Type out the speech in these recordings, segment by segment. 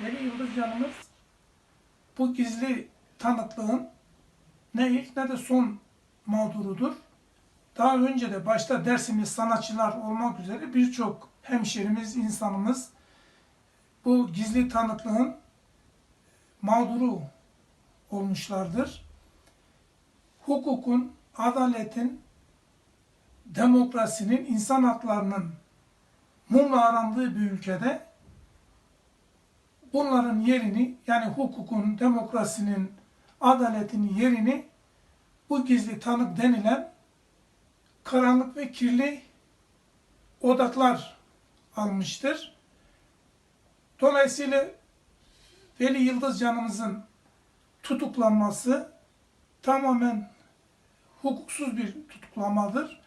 Veli Yıldız canımız bu gizli tanıklığın ne ilk ne de son mağdurudur. Daha önce de başta Dersimli sanatçılar olmak üzere birçok hemşerimiz, insanımız bu gizli tanıklığın mağduru olmuşlardır. Hukukun, adaletin, demokrasinin, insan haklarının mumla arandığı bir ülkede bunların yerini yani hukukun, demokrasinin, adaletin yerini bu gizli tanık denilen karanlık ve kirli odaklar almıştır. Dolayısıyla Veli Yıldız canımızın tutuklanması tamamen hukuksuz bir tutuklamadır.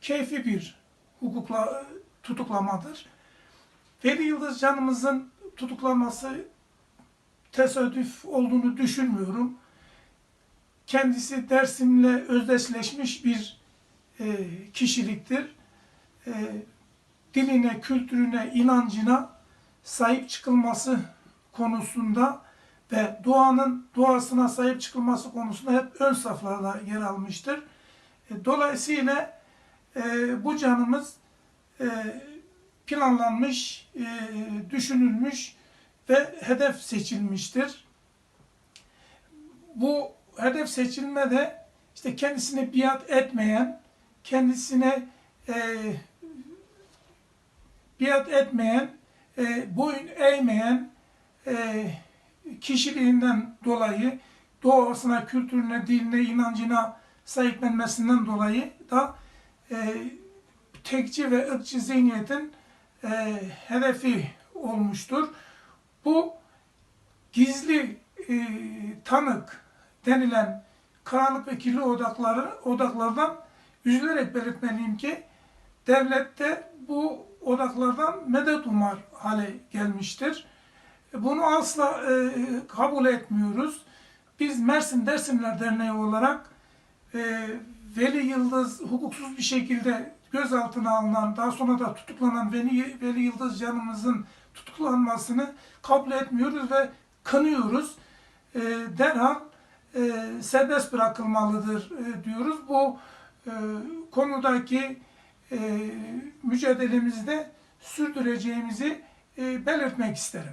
Keyfi bir hukukla tutuklamadır. Veli Yıldız canımızın tutuklanması tesadüf olduğunu düşünmüyorum. Kendisi Dersim'le özdeşleşmiş bir e, kişiliktir. E, diline, kültürüne, inancına sahip çıkılması konusunda ve doğanın doğasına sahip çıkılması konusunda hep ön saflarda yer almıştır. E, dolayısıyla e, bu canımız e, planlanmış, e, düşünülmüş ve hedef seçilmiştir. Bu hedef seçilmede işte kendisine biat etmeyen, kendisine e, biat etmeyen, e, boyun eğmeyen e, kişiliğinden dolayı doğasına, kültürüne, diline, inancına sahiplenmesinden dolayı da e, tekçi ve ırkçı zihniyetin e, hedefi olmuştur. Bu gizli e, tanık denilen karanlık ve kirli odakları, odaklardan üzülerek belirtmeliyim ki devlette bu odaklardan medet umar hale gelmiştir. Bunu asla e, kabul etmiyoruz. Biz Mersin Dersimler Derneği olarak e, Veli Yıldız hukuksuz bir şekilde gözaltına alınan, daha sonra da tutuklanan Veli, Veli Yıldız canımızın tutuklanmasını kabul etmiyoruz ve kınıyoruz. E, derhal e, serbest bırakılmalıdır e, diyoruz. Bu e, konudaki e, mücadelemizi de sürdüreceğimizi e, belirtmek isterim.